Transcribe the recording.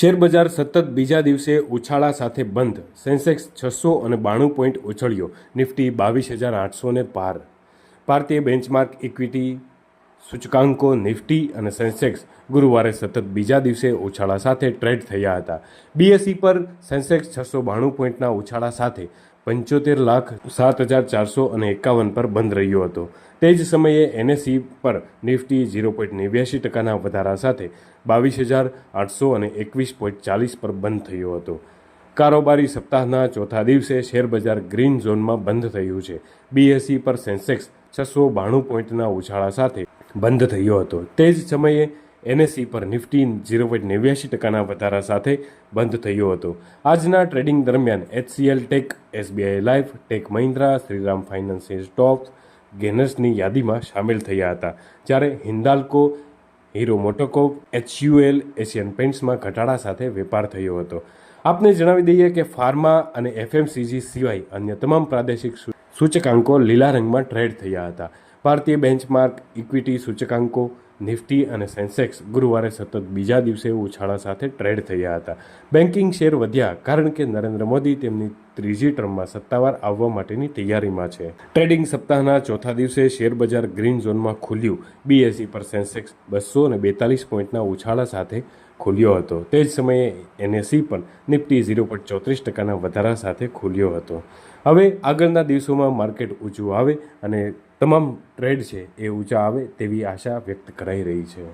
શેરબજાર સતત બીજા દિવસે ઉછાળા સાથે બંધ. સેન્સેક્સ છસો અને બાણું પોઈન્ટ ઉછળ્યો. નિફ્ટી બાવીસ હજાર આઠસોને પાર. ભારતીય બેન્ચમાર્ક ઇક્વિટી સૂચકાંકો નિફ્ટી અને સેન્સેક્સ ગુરુવારે સતત બીજા દિવસે ઉછાળા સાથે ટ્રેડ થયા હતા. બીએસસી પર સેન્સેક્સ છસો બાણું પોઈન્ટના ઉછાળા સાથે પંચોતેર લાખ સાત હજાર ચારસો અને એકાવન પર બંધ રહ્યો હતો. તે જ સમયે એનએસઈ પર નિફ્ટી ઝીરો પોઈન્ટ નેવ્યાસી ટકાના વધારા સાથે બાવીસ હજાર આઠસો અને એકવીસ પોઈન્ટ ચાલીસ પર બંધ થયો હતો. કારોબારી સપ્તાહના ચોથા દિવસે શેરબજાર ગ્રીન ઝોનમાં બંધ થયું છે. બીએસઈ પર સેન્સેક્સ છસો બાણું પોઈન્ટના ઉછાળા સાથે બંધ થયો હતો. તે જ સમયે એનએસઈ પર નિફ્ટી ઝીરો પોઈન્ટ નેવ્યાસી ટકાના વધારા સાથે બંધ થયો હતો. આજના ટ્રેડિંગ દરમિયાન HCL tech, SBI life tech Mahindra, Shriram financial stocks, ગેનર્સની યાદીમાં સામેલ થયા હતા. જ્યારે Hindalco, Hero MotoCorp HUL, Asian પેન્ટ્સમાં ઘટાડા સાથે વેપાર થયો હતો. આપને જણાવી દઈએ કે ફાર્મા અને એફએમસીજી સિવાય અન્ય તમામ પ્રાદેશિક સૂચકાંકો લીલા રંગમાં ટ્રેડ થયા હતા. ભારતીય બેન્ચમાર્ક ઇક્વિટી સૂચકાંકો, નિફ્ટી અને સેન્સેક્સ ગુરુવારે સતત બીજા દિવસે ઉછાળા સાથે ટ્રેડ થયા હતા. બેન્કિંગ શેર વધ્યા કારણ કે નરેન્દ્ર મોદી તેમની ત્રીજી ટર્મમાં સત્તાવાર આવવા માટેની તૈયારીમાં છે. ટ્રેડિંગ સપ્તાહના ચોથા દિવસે શેરબજાર ગ્રીન ઝોનમાં ખુલ્યું. બીએસસી પર સેન્સેક્સ બસો અને બેતાલીસ પોઈન્ટના ઉછાળા સાથે ખુલ્યો હતો. તે જ સમયે એનએસસી પણ નિફ્ટી ઝીરો પોઈન્ટ ચોત્રીસ ટકાના વધારા સાથે ખુલ્યો હતો. હવે આગળના દિવસોમાં માર્કેટ ઊંચું આવે અને તમામ ટ્રેડ છે એ ઊંચા આવે તેવી આશા વ્યક્ત કરાઈ રહી છે.